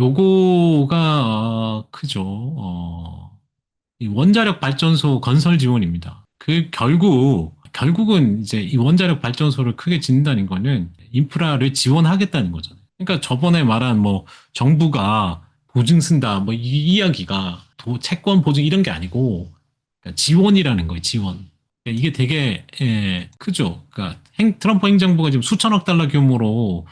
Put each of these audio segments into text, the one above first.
요거가 어, 크죠. 어, 이 원자력 발전소 건설 지원입니다. 그 결국 결국은 이제 이 원자력 발전소를 크게 짓는다는 거는 인프라를 지원하겠다는 거잖아요. 그러니까 저번에 말한 뭐 정부가 보증 쓴다 뭐 이 이야기가 도, 채권 보증 이런 게 아니고 그러니까 지원이라는 거예요. 지원. 그러니까 이게 되게 예, 크죠. 그러니까 행- 트럼프 행정부가 지금 수천억 달러 규모로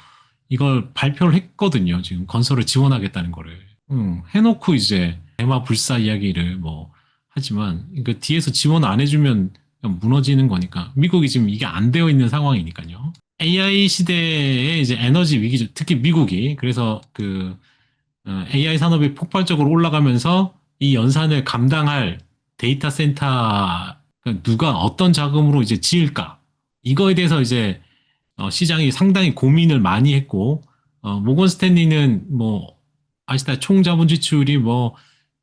이걸 발표를 했거든요. 지금 건설을 지원하겠다는 거를. 음, 해놓고 이제 대마 불사 이야기를 뭐 하지만 그 뒤에서 지원 안 해주면 무너지는 거니까 미국이 지금 이게 안 되어 있는 상황이니까요. AI 시대에 이제 에너지 위기죠. 특히 미국이 그래서 그 어, AI 산업이 폭발적으로 올라가면서 이 연산을 감당할 데이터 센터 그 누가 어떤 자금으로 이제 지을까 이거에 대해서 이제 어, 시장이 상당히 고민을 많이 했고 어, 모건 스탠리는 뭐 아시다 총 자본 지출이 뭐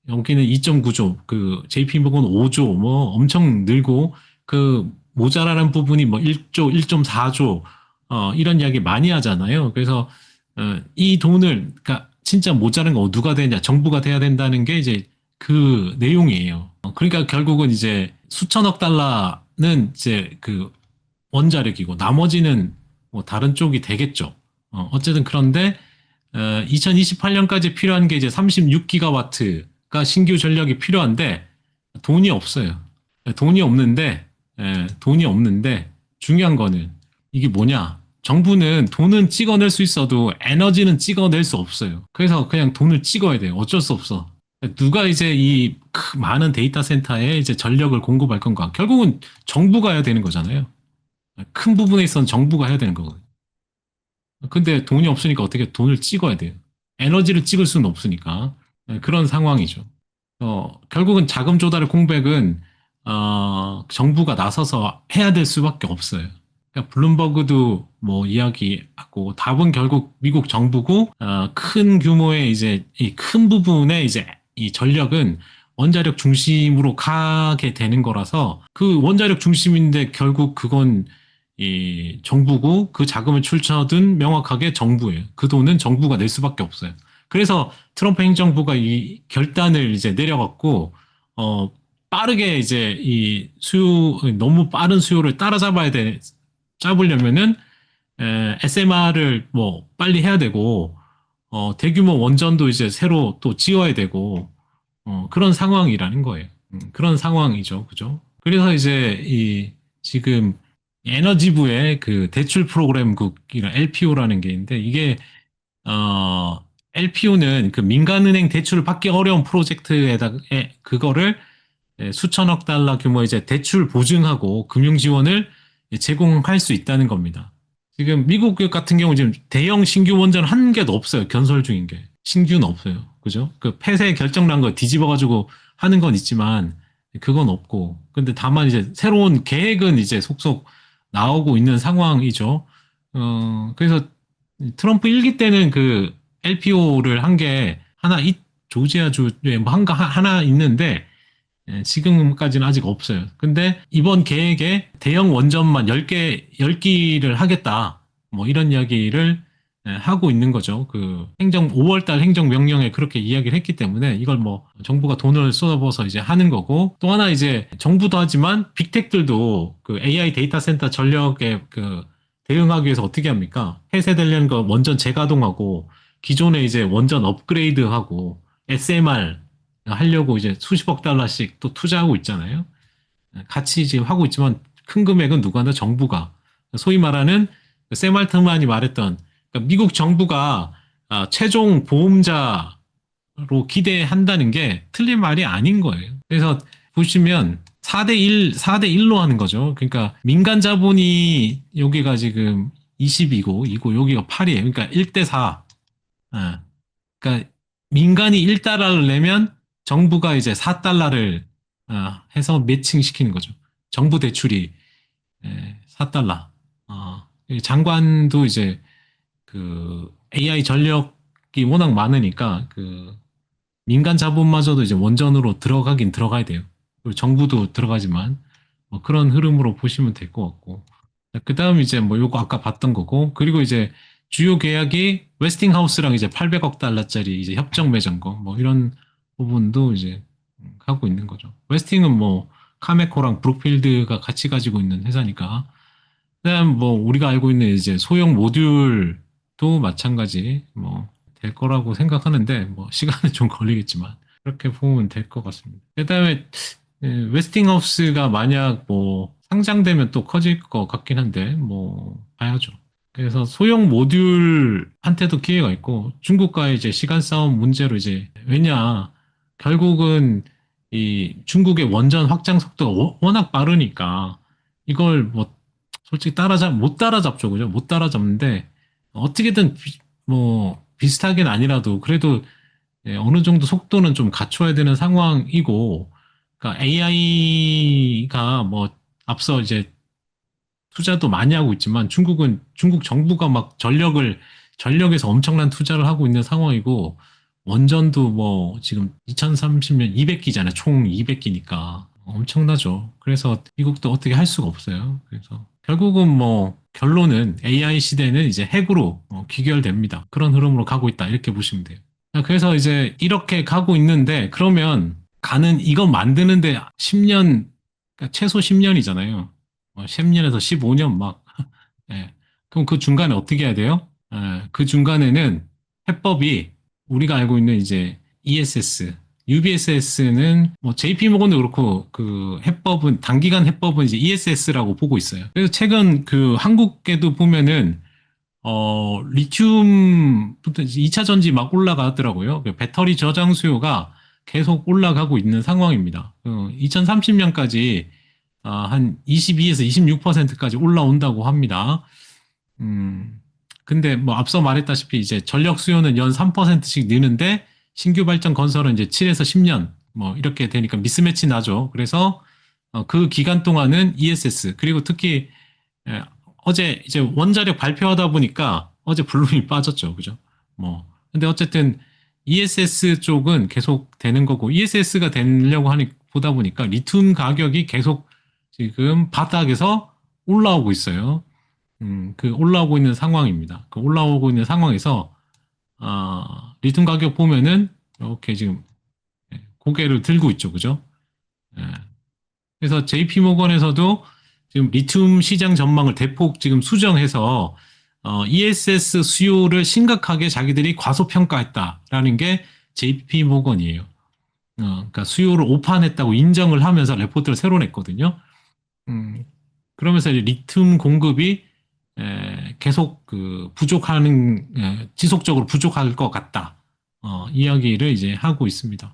여기는 2.9조 그 JP 모건 5조 뭐 엄청 늘고 그 모자라는 부분이 뭐 1조 1.4조 어, 이런 이야기 많이 하잖아요. 그래서 어, 이 돈을 그러니까 진짜 모자란 거 누가 되냐 정부가 돼야 된다는 게 이제 그 내용이에요. 어, 그러니까 결국은 이제 수천억 달러는 이제 그 원자력이고 나머지는 뭐 다른 쪽이 되겠죠. 어, 어쨌든 그런데 어, 2028년까지 필요한 게 이제 36기가와트가 신규 전력이 필요한데 돈이 없어요. 돈이 없는데 예, 돈이 없는데 중요한 거는 이게 뭐냐? 정부는 돈은 찍어낼 수 있어도 에너지는 찍어낼 수 없어요. 그래서 그냥 돈을 찍어야 돼요. 어쩔 수 없어. 누가 이제 이 크- 많은 데이터 센터에 이제 전력을 공급할 건가? 결국은 정부가 해야 되는 거잖아요. 큰 부분에 있어서는 정부가 해야 되는 거거든요. 근데 돈이 없으니까 어떻게 돈을 찍어야 돼요. 에너지를 찍을 수는 없으니까. 네, 그런 상황이죠. 어, 결국은 자금 조달의 공백은 어, 정부가 나서서 해야 될 수밖에 없어요. 그러니까 블룸버그도 뭐 이야기하고 답은 결국 미국 정부고 어, 큰 규모의 이제 이 큰 부분의 이제 이 전력은 원자력 중심으로 가게 되는 거라서 그 원자력 중심인데 결국 그건 이 정부고 그 자금을 출처든 명확하게 정부예요. 그 돈은 정부가 낼 수밖에 없어요. 그래서 트럼프 행정부가 이 결단을 이제 내려갖고 어 빠르게 이제 이 수요 너무 빠른 수요를 따라잡아야 돼 잡으려면은 에, SMR을 뭐 빨리 해야 되고 어 대규모 원전도 이제 새로 또 지어야 되고 어 그런 상황이라는 거예요. 음, 그런 상황이죠, 그죠? 그래서 이제 이 지금 에너지부의 그 대출 프로그램국이라 LPO라는 게 있는데 이게 어 LPO는 그 민간은행 대출을 받기 어려운 프로젝트에다가 에, 그거를 예, 수천억 달러 규모 이제 대출 보증하고 금융 지원을 제공할 수 있다는 겁니다. 지금 미국 같은 경우 지금 대형 신규 원전 한 개도 없어요. 건설 중인 게 신규는 없어요. 그죠? 그 폐쇄 결정 난 거 뒤집어 가지고 하는 건 있지만 그건 없고 근데 다만 이제 새로운 계획은 이제 속속 나오고 있는 상황이죠. 어 그래서 트럼프 일기 때는 그 LPO를 한 게 하나 이 조지아주에 뭐 한가 하나 있는데 예, 지금까지는 아직 없어요. 근데 이번 계획에 대형 원전만 10개, 10기를 하겠다. 뭐 이런 이야기를 예, 하고 있는 거죠. 그 행정, 5월달 행정 명령에 그렇게 이야기를 했기 때문에 이걸 뭐 정부가 돈을 쏟아부어서 이제 하는 거고 또 하나 이제 정부도 하지만 빅텍들도 그 AI 데이터 센터 전력에 그 대응하기 위해서 어떻게 합니까? 폐쇄되려는 거 원전 재가동하고 기존에 이제 원전 업그레이드하고 SMR 하려고 이제 수십억 달러씩 또 투자하고 있잖아요. 같이 지금 하고 있지만 큰 금액은 누가나 정부가 소위 말하는 샘 알트만이 말했던 그러니까 미국 정부가 아, 최종 보험자로 기대한다는 게 틀린 말이 아닌 거예요. 그래서 보시면 4대 1, 4대 1로 하는 거죠. 그러니까 민간 자본이 여기가 지금 20이고 이고 여기가 8이에요. 그러니까 1대 4. 아, 그러니까 민간이 1달러를 내면 정부가 이제 4달러를 아, 해서 매칭시키는 거죠. 정부 대출이 에, 4달러. 아, 이 장관도 이제 그 AI 전력이 워낙 많으니까 그 민간 자본마저도 이제 원전으로 들어가긴 들어가야 돼요. 그리고 정부도 들어가지만 뭐 그런 흐름으로 보시면 될 것 같고. 그 다음 이제 뭐 요거 아까 봤던 거고 그리고 이제 주요 계약이 웨스팅하우스랑 이제 800억 달러짜리 이제 협정 맺은 거 뭐 이런 부분도 이제 하고 있는 거죠. 웨스팅은 뭐 카메코랑 브룩필드가 같이 가지고 있는 회사니까. 그다음 뭐 우리가 알고 있는 이제 소형 모듈 도 마찬가지 뭐 될 거라고 생각하는데 뭐 시간은 좀 걸리겠지만 그렇게 보면 될 것 같습니다. 그다음에 예, 웨스팅하우스가 만약 뭐 상장되면 또 커질 것 같긴 한데 뭐 봐야죠. 그래서 소형 모듈한테도 기회가 있고 중국과의 이제 시간 싸움 문제로 이제 왜냐 결국은 이 중국의 원전 확장 속도가 워- 워낙 빠르니까 이걸 뭐 솔직히 따라잡 못 따라잡죠 그죠 못 따라잡는데 어떻게든 비- 뭐 비슷하긴 아니라도 그래도 예, 어느 정도 속도는 좀 갖춰야 되는 상황이고 그러니까 AI가 뭐 앞서 이제 투자도 많이 하고 있지만 중국은 중국 정부가 막 전력을 전력에서 엄청난 투자를 하고 있는 상황이고 원전도 뭐 지금 2030년 200기잖아요. 총 200기니까 엄청나죠. 그래서 미국도 어떻게 할 수가 없어요. 그래서 결국은 뭐 결론은 AI 시대는 이제 핵으로 어, 귀결됩니다. 그런 흐름으로 가고 있다. 이렇게 보시면 돼요. 그래서 이제 이렇게 가고 있는데 그러면 가는 이거 만드는데 10년 그러니까 최소 10년이잖아요. 뭐 10년에서 15년 막 예. 그럼 그 중간에 어떻게 해야 돼요? 예, 그 중간에는 해법이 우리가 알고 있는 이제 ESS, UBSS는 뭐 JP 모건도 그렇고 그 해법은 단기간 해법은 이제 ESS라고 보고 있어요. 그래서 최근 그 한국에도 보면은 어 리튬부터 2차 전지 막 올라가더라고요. 그 배터리 저장 수요가 계속 올라가고 있는 상황입니다. 2030년까지 아, 한 22에서 26%까지 올라온다고 합니다. 음, 근데 뭐 앞서 말했다시피 이제 전력 수요는 연 3%씩 느는데 신규 발전 건설은 이제 7에서 10년 뭐 이렇게 되니까 미스매치 나죠. 그래서 어, 그 기간 동안은 ESS 그리고 특히 예, 어제 이제 원자력 발표하다 보니까 어제 블룸이 빠졌죠. 그죠? 뭐 근데 어쨌든 ESS 쪽은 계속 되는 거고 ESS가 되려고 하니 보다 보니까 리튬 가격이 계속 지금 바닥에서 올라오고 있어요. 음, 그 올라오고 있는 상황입니다. 그 올라오고 있는 상황에서 아, 리튬 가격 보면은 이렇게 지금 예, 고개를 들고 있죠, 그죠? 예. 그래서 JP 모건에서도 지금 리튬 시장 전망을 대폭 지금 수정해서 어, ESS 수요를 심각하게 자기들이 과소평가했다라는 게 JP 모건이에요. 어, 그러니까 수요를 오판했다고 인정을 하면서 레포트를 새로 냈거든요. 음, 그러면서 리튬 공급이 에, 계속 그 부족하는 에, 지속적으로 부족할 것 같다. 어, 이야기를 이제 하고 있습니다.